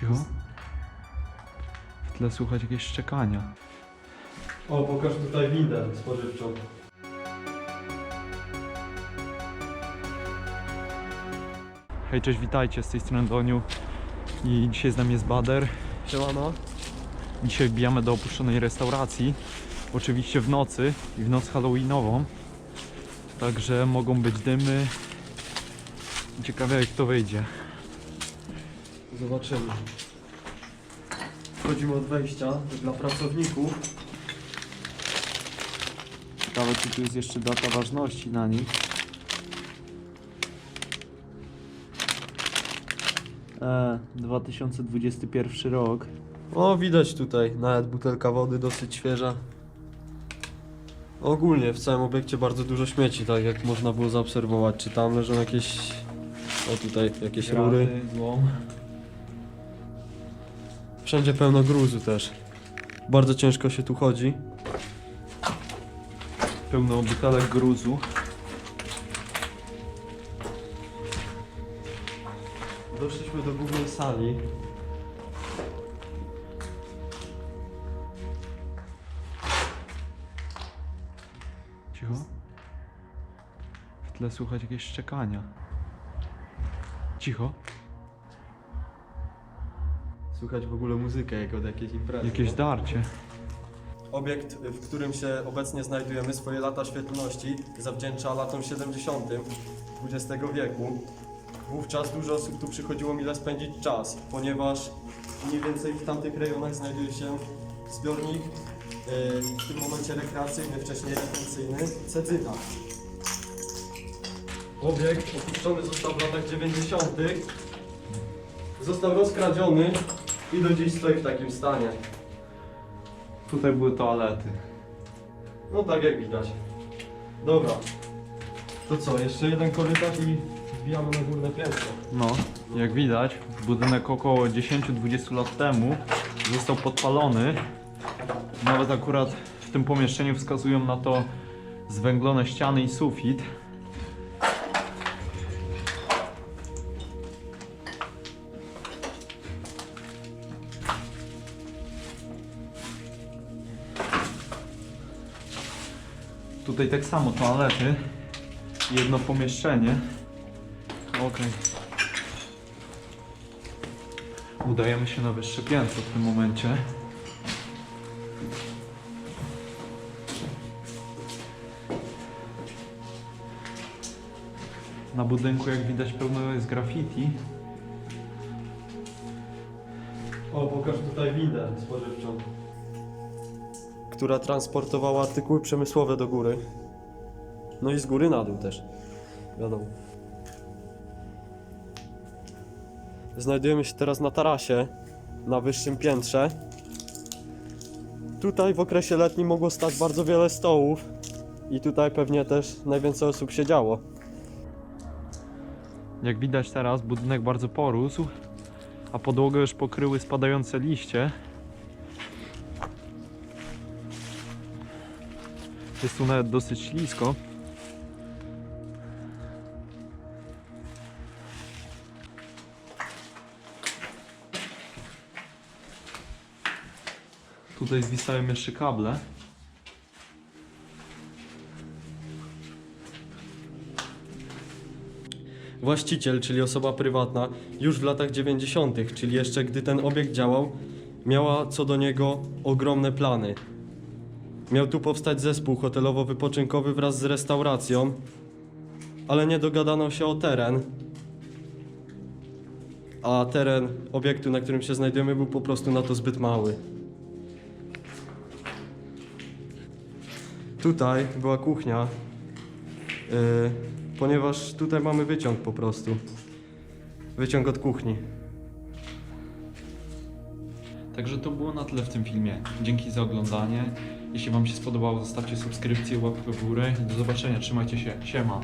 Cicho. W tle słychać jakieś szczekania. O, pokaż tutaj windę spożywczą. Hej, cześć, witajcie, z tej strony Doniu. I dzisiaj z nami jest Bader. Siemano. Dzisiaj wbijamy do opuszczonej restauracji. Oczywiście w nocy i w noc halloweenową. Także mogą być dymy. Ciekawe jak to wyjdzie. Zobaczymy. Wchodzimy od wejścia dla pracowników. Ciekawe czy tu jest jeszcze data ważności na nich. E, 2021 rok. O, widać tutaj, nawet butelka wody dosyć świeża. Ogólnie w całym obiekcie bardzo dużo śmieci, tak jak można było zaobserwować. Czy tam leżą jakieś... O, tutaj jakieś rury. Złom. Wszędzie pełno gruzu też. Bardzo ciężko się tu chodzi. Pełno butelek gruzu. Doszliśmy do głównej sali. Cicho. W tle słychać jakieś szczekania. Cicho. Słychać w ogóle muzykę jak od jakiejś imprezy. Jakieś darcie. Obiekt, w którym się obecnie znajdujemy, swoje lata świetlności zawdzięcza latom 70. XX wieku. Wówczas dużo osób tu przychodziło mile spędzić czas, ponieważ mniej więcej w tamtych rejonach znajduje się zbiornik, yy, w tym momencie rekreacyjny, wcześniej retencyjny, Cedzyna. Obiekt opuszczony został w latach 90. Został rozkradziony i do dziś stoi w takim stanie. Tutaj były toalety. No tak jak widać. Dobra. To co, jeszcze jeden korytarz i wbijamy na górne piętro. No, jak widać, budynek około 10-20 lat temu został podpalony. Nawet akurat w tym pomieszczeniu wskazują na to zwęglone ściany i sufit. Tutaj tak samo toalety, jedno pomieszczenie. Okej. Udajemy się na wyższe piętro w tym momencie. Na budynku, jak widać, pełno jest graffiti. O, pokaż tutaj windę spożywczą. Która transportowała artykuły przemysłowe do góry. No i z góry na dół też. Wiadomo. Znajdujemy się teraz na tarasie, na wyższym piętrze. Tutaj w okresie letnim mogło stać bardzo wiele stołów. I tutaj pewnie też najwięcej osób siedziało. Jak widać teraz, budynek bardzo porósł, a podłogę już pokryły spadające liście. Jest tu nawet dosyć ślisko. Tutaj zwisają jeszcze kable. Właściciel, czyli osoba prywatna, już w latach 90., czyli jeszcze gdy ten obiekt działał, miała co do niego ogromne plany. Miał tu powstać zespół hotelowo-wypoczynkowy wraz z restauracją, ale nie dogadano się o teren. A teren obiektu, na którym się znajdujemy, był po prostu na to zbyt mały. Tutaj była kuchnia, Yy, ponieważ tutaj mamy wyciąg po prostu. Wyciąg od kuchni. Także to było na tyle w tym filmie. Dzięki za oglądanie. Jeśli Wam się spodobało, zostawcie subskrypcję, łapkę w górę i do zobaczenia. Trzymajcie się. Siema.